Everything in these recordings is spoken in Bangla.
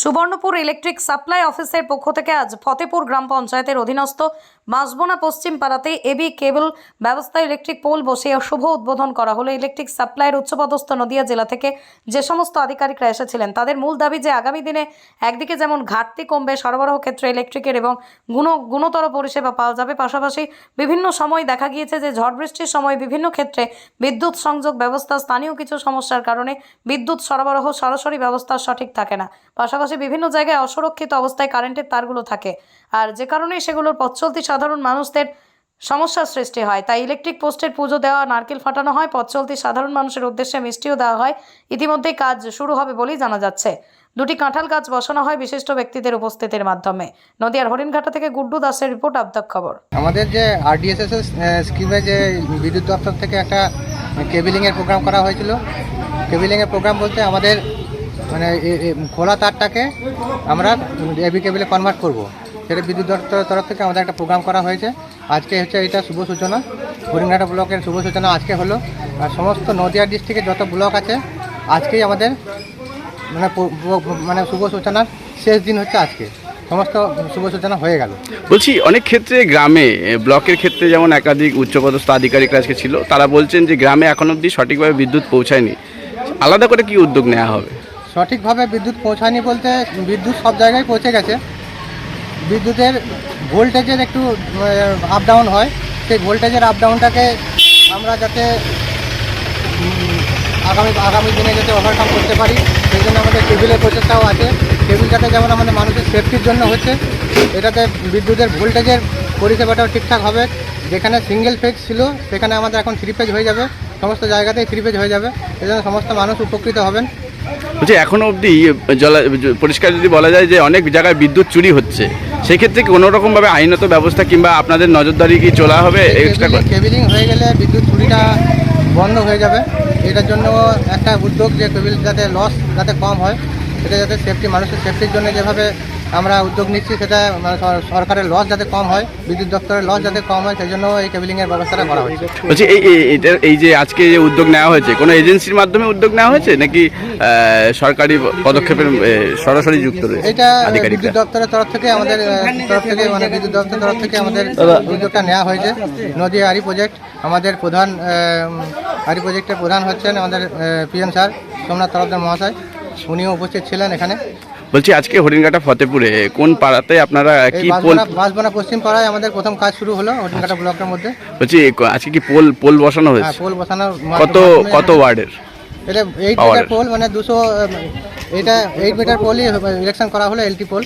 সুবর্ণপুর ইলেকট্রিক সাপ্লাই অফিসের পক্ষ থেকে আজ ফতেপুর গ্রাম পঞ্চায়েতের অধীনস্থ মাসবোনা পশ্চিম পাড়াতে এবি কেবল ব্যবস্থা ইলেকট্রিক পোল বসিয়ে শুভ উদ্বোধন করা হলো। ইলেকট্রিক সাপ্লাইয়ের উচ্চপদস্থ নদিয়া জেলা থেকে যে সমস্ত আধিকারিকরা এসেছিলেন, তাদের মূল দাবি যে আগামী দিনে একদিকে যেমন ঘাটতি কমবে, সরবরাহ ক্ষেত্রে ইলেকট্রিকের এবং গুণ, গুণতর পরিষেবা পাওয়া যাবে, পাশাপাশি বিভিন্ন সময় দেখা গিয়েছে যে ঝড় বৃষ্টির সময় বিভিন্ন ক্ষেত্রে বিদ্যুৎ সংযোগ ব্যবস্থা, স্থানীয় কিছু সমস্যার কারণে বিদ্যুৎ সরবরাহ সরাসরি ব্যবস্থা সঠিক থাকে না। পাশাপাশি বিভিন্ন জায়গায় অসুরক্ষিত অবস্থায় কারেন্টের তারগুলো থাকে। আর যে কারণে সেগুলোর পথ চলতি সাধারণ মানুষদের সমস্যার সৃষ্টি হয়। তাই ইলেকট্রিক পোস্টের পুজো দেওয়া, নারকেল ফাটানো হয়, পথ চলতি সাধারণ মানুষের উদ্দেশ্যে মিষ্টিও দেওয়া হয়। ইতিমধ্যেই কাজ শুরু হবে বলেই জানা যাচ্ছে। দুটি কাঁঠাল গাছ বসানো হয় বিশিষ্ট ব্যক্তিদের উপস্থিতির মাধ্যমে। নদিয়ার হরিণঘাটা থেকে গুড্ডু দাসের রিপোর্ট আবদাক খবর। আমাদের যে আরডিএসএস স্কিমে যে বিদ্যুৎ দপ্তর থেকে একটা কেবিলিংয়ের প্রোগ্রাম করা হয়েছিল। কেবিলিংয়ের প্রোগ্রাম বলতে আমাদের মানে খোলা তারটাকে আমরা এবি কেবিলে কনভার্ট করব। সেটা বিদ্যুৎ দপ্তরের তরফ থেকে আমাদের একটা প্রোগ্রাম করা হয়েছে। আজকে হচ্ছে এটা শুভ সূচনা। হরিণঘাটা ব্লকের শুভ সূচনা আজকে হলো। আর সমস্ত নদিয়া ডিস্ট্রিক্টের যত ব্লক আছে, আজকেই আমাদের মানে মানে শুভ সূচনার শেষ দিন হচ্ছে আজকে। সমস্ত শুভ সূচনা হয়ে গেল। বলছি, অনেক ক্ষেত্রে গ্রামে ব্লকের ক্ষেত্রে যেমন একাধিক উচ্চপদস্থ আধিকারিকরা আজকে ছিল, তারা বলছেন যে গ্রামে এখন অবধি সঠিকভাবে বিদ্যুৎ পৌঁছায়নি। আলাদা করে কি উদ্যোগ নেওয়া হবে? সঠিকভাবে বিদ্যুৎ পৌঁছায়নি বলতে বিদ্যুৎ সব জায়গায় পৌঁছে গেছে। বিদ্যুতের ভোল্টেজের একটু আপ ডাউন হয়। সেই ভোল্টেজের আপ ডাউনটাকে আমরা যাতে আগামী আগামী দিনে যাতে ওভারকাম করতে পারি, সেই জন্য আমাদের টেবিলের প্রচেষ্টাও আছে। টেবিলটাতে যেমন আমাদের মানুষের সেফটির জন্য হচ্ছে, এটাতে বিদ্যুতের ভোল্টেজের পরিষেবাটাও ঠিকঠাক হবে। যেখানে সিঙ্গেল ফেজ ছিল, সেখানে আমাদের এখন থ্রি ফেজ হয়ে যাবে। সমস্ত জায়গাতেই থ্রি ফেজ হয়ে যাবে। এই জন্য সমস্ত মানুষ উপকৃত হবেন। বলছি এখনও অবধি জলা পরিষ্কার যদি বলা যায় যে অনেক জায়গায় বিদ্যুৎ চুরি হচ্ছে সেক্ষেত্রে কোনোরকমভাবে কোনো রকমভাবে আইনত ব্যবস্থা কিংবা আপনাদের নজরদারি কি চলা হবে? এক্সট্রা কেবিলিং হয়ে গেলে বিদ্যুৎ চুরিটা বন্ধ হয়ে যাবে। এটার জন্য একটা উদ্যোগ যে কেবিল যাতে লস যাতে কম হয় এটা যাতে সেফটি মানুষের সেফটির জন্য যেভাবে আমরা উদ্যোগ নিচ্ছি সেটা মানে সরকারের লস যাতে কম হয় বিদ্যুৎ দপ্তরের লস যাতে কম হয় সেই জন্য এই কেবিলিংয়ের ব্যবস্থাটা করা হয়েছে বলছি এই এই- এইটার এই যে আজকে যে উদ্যোগ নেওয়া হয়েছে কোনো এজেন্সির মাধ্যমে উদ্যোগ নেওয়া হয়েছে? নাকি সরকারি পদক্ষেপের সরাসরি যুক্ত রয়েছে এটা বিদ্যুৎ দপ্তরের তরফ থেকে আমাদের তরফ থেকে মানে বিদ্যুৎ দপ্তরের তরফ থেকে আমাদের উদ্যোগটা নেওয়া হয়েছে। নদীয়া আরি প্রজেক্ট আমাদের প্রধান আরি প্রজেক্টের প্রধান হচ্ছেন আমাদের পিএম স্যার সোমনাথ তরফদার মহাশয়। উনিও উপস্থিত ছিলেন এখানে। বলছি আজকে হরিণঘাটা ফতেপুরে কোন পাড়াতে আপনারা কি পোল বাঁশবনা পশ্চিম পাড়ায় আমাদের প্রথম কাজ শুরু হলো হরিণঘাটা ব্লকের মধ্যে। বলছি আজকে কি পোল পোল বসানো হ্যাঁ হয়েছে? পোল বসানোর কত কত ওয়ার্ডের? এটা এইট মিটার পোল মানে দুশো এটা এইট মিটার পোলই ইলেকশন করা হলো এলটি পোল।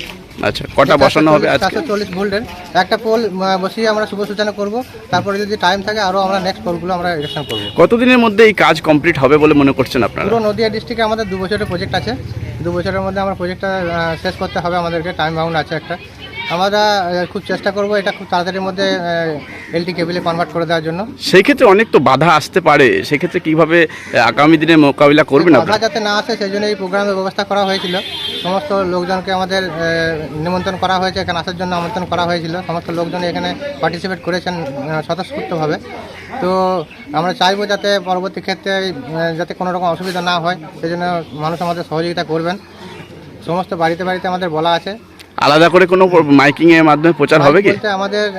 আচ্ছা কটা বসানো হবে আজকে? চারশো চল্লিশ ভোল্টের। একটা পোল বসিয়ে আমরা শুভ সূচনা করব। তারপরে যদি টাইম থাকে আরও আমরা নেক্সট পোলগুলো আমরা ইলেকশন করব। কতদিনের মধ্যে এই কাজ কমপ্লিট হবে বলে মনে করছেন আপনারা? পুরো নদিয়া ডিস্ট্রিক্টে আমাদের দু বছরের প্রজেক্ট আছে। দু বছরের মধ্যে আমরা প্রজেক্টটা শেষ করতে হবে আমাদেরকে টাইম বাউন্ড আছে একটা। আমরা খুব চেষ্টা করব এটা খুব তাড়াতাড়ির মধ্যে এলটি কেবিলে কনভার্ট করে দেওয়ার জন্য। সেই ক্ষেত্রে অনেক তো বাধা আসতে পারে। সেক্ষেত্রে কীভাবে আগামী দিনে মোকাবিলা করবেন বাধা যাতে না আসে সেই জন্য এই প্রোগ্রামের ব্যবস্থা করা হয়েছিল। সমস্ত লোকজনকে আমাদের নিমন্ত্রণ করা হয়েছে এখানে আসার জন্য আমন্ত্রণ করা হয়েছিল। সমস্ত লোকজন এখানে পার্টিসিপেট করেছেন স্বতঃস্ফূর্তভাবে। তো আমরা চাইব যাতে পরবর্তী ক্ষেত্রে যাতে কোনো রকম অসুবিধা না হয় সেই জন্য মানুষ আমাদের সহযোগিতা করবেন। সমস্ত বাড়িতে বাড়িতে আমাদের বলা আছে। আলাদা করে কোনো মাইকিং এর মাধ্যমে প্রচার হবে কি? আমাদের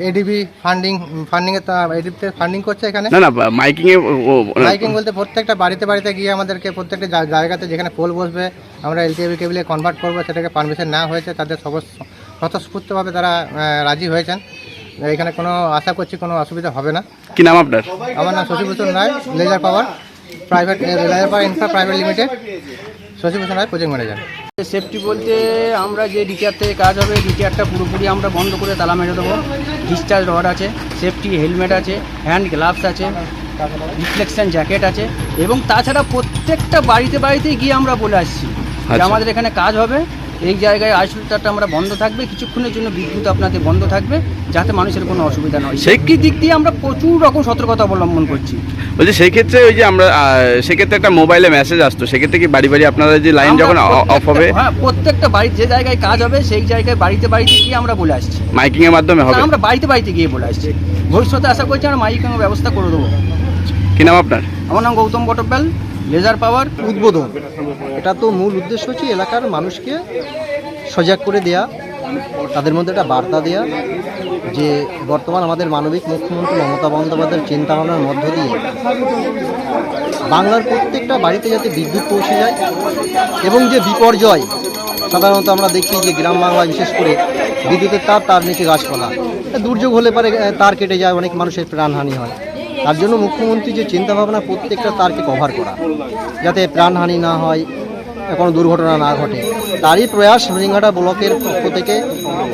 এডিবি ফান্ডিং ফান্ডিং এর এডিবিতে ফান্ডিং করছে এখানে। না না মাইকিং এ ও- বলতে প্রত্যেকটা বাড়িতে বাড়িতে গিয়ে আমাদেরকে প্রত্যেকটা জায়গাতে যেখানে পোল বসবে আমরা এলটিএবি কেবিলে কনভার্ট করব সেটাকে পারমিশন না হয়েছে তাদের সব স্বতঃস্ফূর্তভাবে তারা রাজি হয়েছেন। এখানে কোনো আশা করছি কোনো অসুবিধা হবে না। কি নাম আপনার? আমার নাম Shashibhushan Roy laser power private laser power infra private limited Shashibhushan Roy project manager safety বলতে আমরা যে ডিটিআর থেকে কাজ হবে ডিটিআরটা পুরোপুরি আমরা বন্ধ করে তালা মেরে দেবো। ডিসচার্জ রড আছে সেফটি হেলমেট আছে হ্যান্ড গ্লাভস আছে রিফ্লেকশন জ্যাকেট আছে এবং তাছাড়া প্রত্যেকটা বাড়িতে বাড়িতে গিয়ে আমরা বলে আসছি যে আচ্ছা। আমাদের এখানে কাজ হবে। এই জায়গায় আইসোলেটারটা আমরা বন্ধ থাকবে কিছুক্ষণের জন্য বিদ্যুৎ আপনাদের বন্ধ থাকবে যাতে মানুষের কোনো অসুবিধা নয় সেই- দিক দিয়ে আমরা প্রচুর রকম সতর্কতা অবলম্বন করছি। বলছি সেই ক্ষেত্রে ওই যে আমরা সেক্ষেত্রে একটা মোবাইলে মেসেজ আসতো। সেক্ষেত্রে কি বাড়ি বাড়ি আপনারা যে লাইন যখন অফ হবে? হ্যাঁ প্রত্যেকটা বাড়ি যে জায়গায় কাজ হবে সেই জায়গায় বাড়িতে বাড়িতে গিয়ে আমরা বলে আসছি। মাইকিং এর মাধ্যমে হবে? আমরা বাড়িতে বাড়িতে গিয়ে বলে আসছি। ভবিষ্যতে আশা করছি আমরা মাইকিং ব্যবস্থা করে দেবো। কি নাম আপনার? আমার নাম গৌতম বটব্যাল। লেজার পাওয়ার উদ্বোধন। এটা তো মূল উদ্দেশ্য হচ্ছে এলাকার মানুষকে সজাগ করে দেয়া, তাদের মধ্যে একটা বার্তা দেয়া যে বর্তমান আমাদের মানবিক মুখ্যমন্ত্রী মমতা বন্দ্যোপাধ্যায়ের চিন্তাভাবনার মধ্য দিয়ে বাংলার প্রত্যেকটা বাড়িতে যাতে বিদ্যুৎ পৌঁছে যায় এবং যে বিপর্যয়, সাধারণত আমরা দেখি যে গ্রাম বাংলা বিশেষ করে বিদ্যুতের তার তার নিচে গাছপালা। দুর্যোগ হলে পারে তার কেটে যায়, অনেক মানুষের প্রাণহানি হয়। তার জন্য মুখ্যমন্ত্রী যে চিন্তাভাবনা প্রত্যেকটা তারকে কভার করা, যাতে প্রাণহানি না হয়, কোনো দুর্ঘটনা না ঘটে। তারই প্রয়াস হরিঙ্গাটা ব্লকের পক্ষ থেকে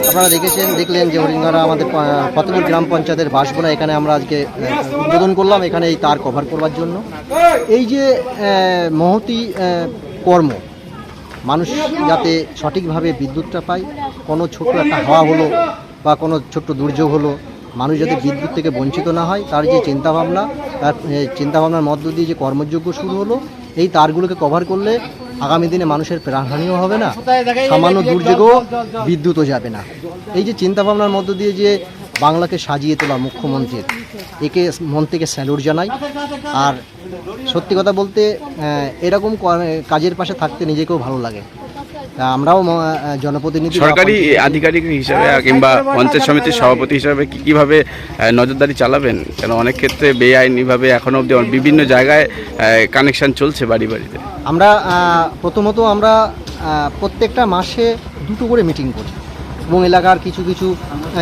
আপনারা দেখেছেন, দেখলেন যে হরিঙ্গাটা আমাদের ফতেপুর গ্রাম পঞ্চায়েতের বাসবোনা এখানে আমরা আজকে উদ্বোধন করলাম, এখানে এই তার কভার করবার জন্য। এই যে মহতি কর্ম, মানুষ যাতে সঠিকভাবে বিদ্যুৎটা পায়, কোনো ছোট্ট একটা হাওয়া হলো বা কোনো ছোট্ট দুর্যোগ হলো মানুষ যাতে বিদ্যুৎ থেকে বঞ্চিত না হয়, তার যে চিন্তাভাবনা, তার চিন্তাভাবনার মধ্য দিয়ে যে কর্মযোগ্য শুরু হলো, এই তারগুলোকে কভার করলে আগামী দিনে মানুষের প্রাণহানিও হবে না, সামান্য দুর্যোগও বিদ্যুৎও যাবে না। এই যে চিন্তাভাবনার মধ্য দিয়ে যে বাংলাকে সাজিয়ে তোলা মুখ্যমন্ত্রীর, একে মন থেকে স্যালুট জানাই। আর সত্যি কথা বলতে এরকম কাজের পাশে থাকতে নিজেকেও ভালো লাগে। আমরাও জনপ্রতিনিধি সরকারি আধিকারিক হিসাবে কিংবা পঞ্চায়েত সমিতির সভাপতি হিসাবে কি কীভাবে নজরদারি চালাবেন? কেন অনেক ক্ষেত্রে বেআইনিভাবে এখনও অবধি বিভিন্ন জায়গায় কানেকশন চলছে বাড়ি বাড়িতে। আমরা প্রথমত আমরা প্রত্যেকটা মাসে দুটো করে মিটিং করি। এবং এলাকার কিছু কিছু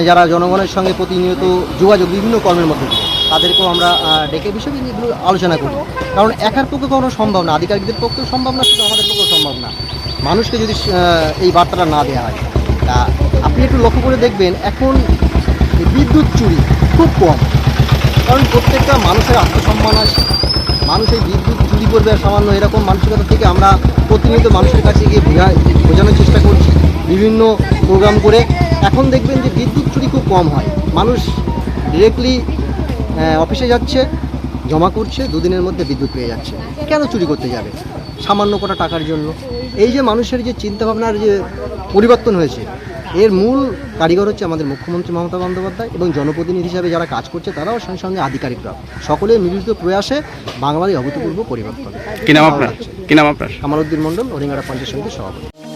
যারা জনগণের সঙ্গে প্রতিনিয়ত যোগাযোগ বিভিন্ন কর্মের মধ্যে দিয়ে তাদেরকেও আমরা ডেকে বিষয়ে আলোচনা করি। কারণ একার পক্ষে কোনো সম্ভব না আধিকারিকদের পক্ষেও সম্ভব না শুধু আমাদের পক্ষেও সম্ভব না। মানুষকে যদি এই বার্তাটা না দেওয়া হয়, তা আপনি একটু লক্ষ্য করে দেখবেন, এখন বিদ্যুৎ চুরি খুব কম। কারণ প্রত্যেকটা মানুষের আত্মসম্মান আছে। মানুষ এই বিদ্যুৎ চুরি করবে সামান্য এরকম মানসিকতা থেকে আমরা প্রতিনিয়ত মানুষের কাছে গিয়ে বোঝা- বোঝানোর চেষ্টা করছি বিভিন্ন প্রোগ্রাম করে। এখন দেখবেন যে বিদ্যুৎ চুরি খুব কম হয়। মানুষ ডিরেক্টলি অফিসে যাচ্ছে, জমা করছে, দুদিনের মধ্যে বিদ্যুৎ পেয়ে যাচ্ছে। কেন চুরি করতে যাবে? সামান্য কটা টাকার জন্য। এই যে মানুষের যে চিন্তাভাবনার যে পরিবর্তন হয়েছে এর মূল কারিগর হচ্ছে আমাদের মুখ্যমন্ত্রী মমতা বন্দ্যোপাধ্যায় এবং জনপ্রতিনিধি হিসাবে যারা কাজ করছে তারাও সঙ্গে সঙ্গে আধিকারিকরা। সকলের মিলিত প্রয়াসে বাংলার অভূতপূর্ব পরিবর্তন। কি নাম আপনার? কি নাম আপনার? কামালউদ্দিন মণ্ডল হরিঙ্গাড়া পঞ্চায়েত সমিতির সভাপতি।